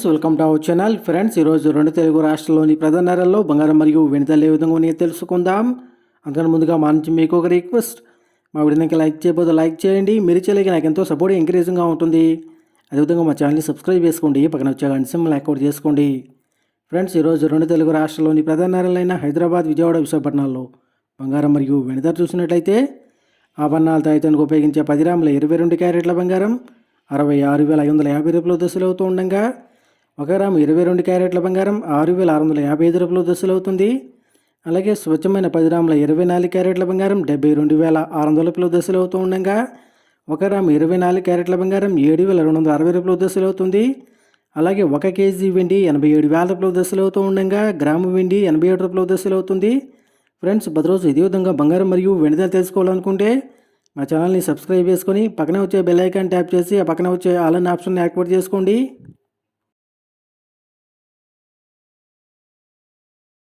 Friends welcome to our channel. Friends ఈరోజు రెండు తెలుగు రాష్ట్రాల్లోని ప్రధాన నగరాల్లో బంగారం మరియు వెనుదలు ఏ విధంగా ఉన్నాయో తెలుసుకుందాం. అందుకని ముందుగా మా నుంచి మీకు ఒక రిక్వెస్ట్. మా వీడియోకి లైక్ చేయబోతే లైక్ చేయండి. మీరు చేయలేక నాకు ఎంతో సపోర్ట్ ఎంకరేజింగ్గా ఉంటుంది. అదేవిధంగా మా ఛానల్ని సబ్స్క్రైబ్ చేసుకోండి. పక్కన వచ్చే గంట సింబల్ అవుట్ చేసుకోండి. ఫ్రెండ్స్ ఈరోజు రెండు తెలుగు రాష్ట్రాల్లోని ప్రధాన నగరాలైన హైదరాబాద్ విజయవాడ విశాఖపట్నాల్లో బంగారం మరియు వెనుదలు చూసినట్లయితే ఆభరణాలతో అయితే ఉపయోగించే పది రాముల ఇరవై రెండు క్యారెట్ల బంగారం అరవై ఆరు వేల ఐదు వందల యాభై రూపాయల దశలు అవుతూ ఉండగా ఒక గ్రాము ఇరవై రెండు క్యారెట్ల బంగారం ఆరు వేల ఆరు వందల యాభై ఐదు రూపాయలు దశలు అవుతుంది అలాగే స్వచ్ఛమైన పది గ్రాముల ఇరవై నాలుగు క్యారెట్ల బంగారం డెబ్బై రెండు వేల ఆరు వందల రూపాయలు దశలు అవుతూ ఉండగా ఒక గ్రాము ఇరవై నాలుగు క్యారెట్ల బంగారం ఏడు వేల రెండు వందల అరవై రూపాయలు దశలు అవుతుంది అలాగే ఒక కేజీ వెండి ఎనభై ఏడు వేల రూపాయలు దశలు అవుతూ ఉండగా గ్రాము వెండి ఎనభై ఏడు రూపాయలు దశలు అవుతుంది ఫ్రెండ్స్ ప్రతిరోజు ఇదే విధంగా బంగారం మరియు వెనుదలు తెలుసుకోవాలనుకుంటే మా ఛానల్ని సబ్స్క్రైబ్ చేసుకొని పక్కన వచ్చే బెల్ ఐకాన్ ట్యాప్ చేసి ఆ పక్కన వచ్చే ఆల్ అన్ ఆప్షన్ యాక్టివేట్ చేసుకోండి.